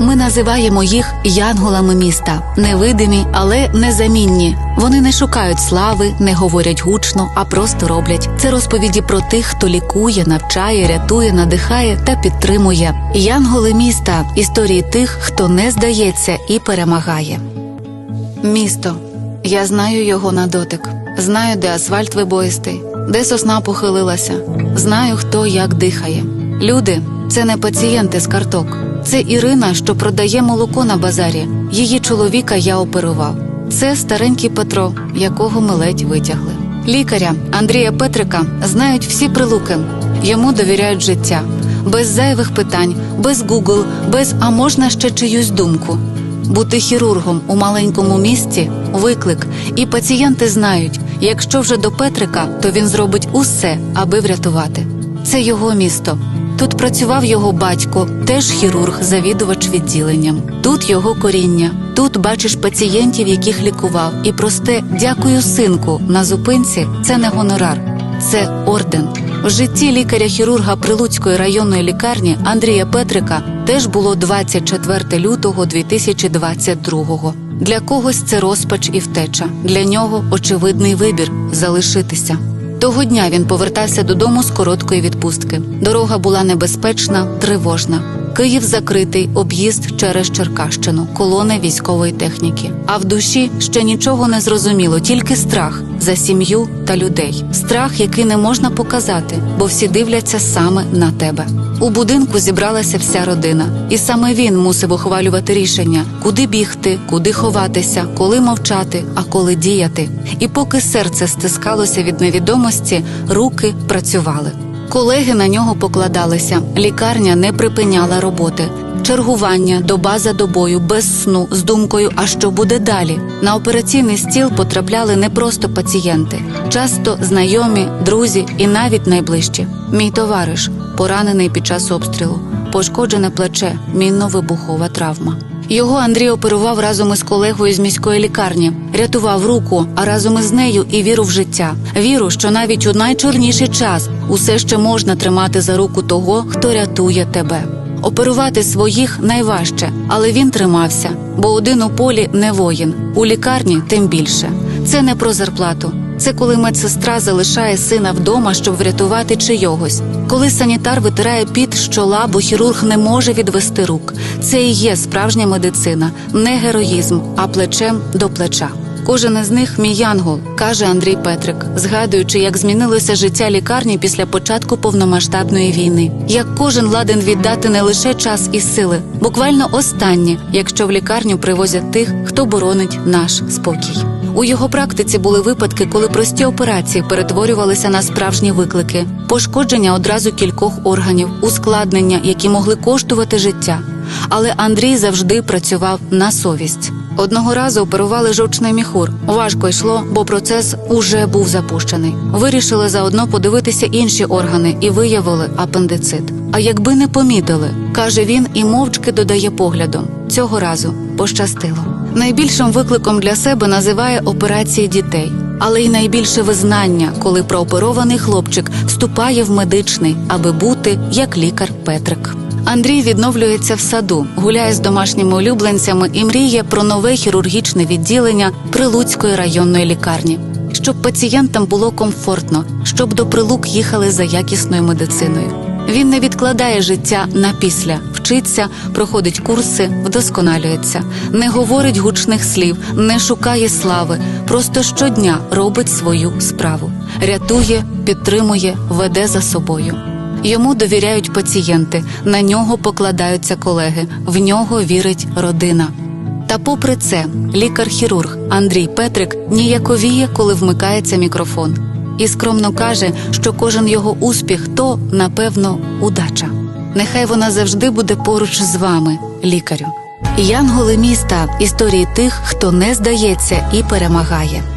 Ми називаємо їх янголами міста, невидимі, але незамінні. Вони не шукають слави, не говорять гучно, а просто роблять. Це розповіді про тих, хто лікує, навчає, рятує, надихає та підтримує. Янголи міста історії тих, хто не здається і перемагає. Місто. Я знаю його на дотик. Знаю, де асфальт вибоїстий, де сосна похилилася. Знаю, хто як дихає. Люди це не пацієнти з карток. Це Ірина, що продає молоко на базарі. Її чоловіка я оперував. Це старенький Петро, якого ми ледь витягли. Лікаря Андрія Петрика знають всі прилуки. Йому довіряють життя, без зайвих питань, без Google, без а можна ще чиюсь думку. Бути хірургом у маленькому місті виклик, і пацієнти знають, якщо вже до Петрика, то він зробить усе, аби врятувати. Це його місто. Тут працював його батько, теж хірург, завідувач відділенням. Тут його коріння. Тут бачиш пацієнтів, яких лікував. І просте дякую, синку на зупинці це не гонорар, це орден. В житті лікаря-хірурга Прилуцької районної лікарні Андрія Петрика теж було 24 лютого 2022-го. Для когось це розпач і втеча. Для нього очевидний вибір залишитися. Того дня він повертався додому з короткої відпустки. Дорога була небезпечна, тривожна. Київ закритий, об'їзд через Черкащину, колони військової техніки. А в душі ще нічого не зрозуміло, тільки страх за сім'ю та людей. Страх, який не можна показати, бо всі дивляться саме на тебе. У будинку зібралася вся родина, і саме він мусив ухвалювати рішення, куди бігти, куди ховатися, коли мовчати, а коли діяти. І поки серце стискалося від невідомості, руки працювали. Колеги на нього покладалися, лікарня не припиняла роботи. Чергування, доба за добою, без сну, з думкою, а що буде далі. На операційний стіл потрапляли не просто пацієнти, часто знайомі, друзі і навіть найближчі. Мій товариш, поранений під час обстрілу, пошкоджене плече, мінно-вибухова травма. Його Андрій оперував разом із колегою з міської лікарні, рятував руку, а разом із нею і віру в життя. Віру, що навіть у найчорніший час усе ще можна тримати за руку того, хто рятує тебе. Оперувати своїх найважче, але він тримався, бо один у полі не воїн, у лікарні тим більше. Це не про зарплату. Це коли медсестра залишає сина вдома, щоб врятувати чийогось. Коли санітар витирає під з чола, бо хірург не може відвести рук. Це і є справжня медицина, не героїзм, а плечем до плеча. Кожен із них мій янгол, каже Андрій Петрик, згадуючи, як змінилося життя лікарні після початку повномасштабної війни. Як кожен ладен віддати не лише час і сили, буквально останнє, якщо в лікарню привозять тих, хто боронить наш спокій. У його практиці були випадки, коли прості операції перетворювалися на справжні виклики, пошкодження одразу кількох органів, ускладнення, які могли коштувати життя. Але Андрій завжди працював на совість. Одного разу оперували жовчний міхур. Важко йшло, бо процес уже був запущений. Вирішили заодно подивитися інші органи і виявили апендицит. А якби не помітили, каже він і мовчки додає поглядом. Цього разу пощастило. Найбільшим викликом для себе називає операції дітей, але й найбільше визнання, коли прооперований хлопчик вступає в медичний, аби бути як лікар Петрик. Андрій відновлюється в саду, гуляє з домашніми улюбленцями і мріє про нове хірургічне відділення Прилуцької районної лікарні, щоб пацієнтам було комфортно, щоб до прилук їхали за якісною медициною. Він не відкладає життя на після, вчиться, проходить курси, вдосконалюється, не говорить гучних слів, не шукає слави, просто щодня робить свою справу, рятує, підтримує, веде за собою. Йому довіряють пацієнти, на нього покладаються колеги, в нього вірить родина. Та попри це, лікар-хірург Андрій Петрик ніяковіє, коли вмикається мікрофон, і скромно каже, що кожен його успіх то, напевно, удача. Нехай вона завжди буде поруч з вами, лікарю. Янголи міста історії тих, хто не здається і перемагає.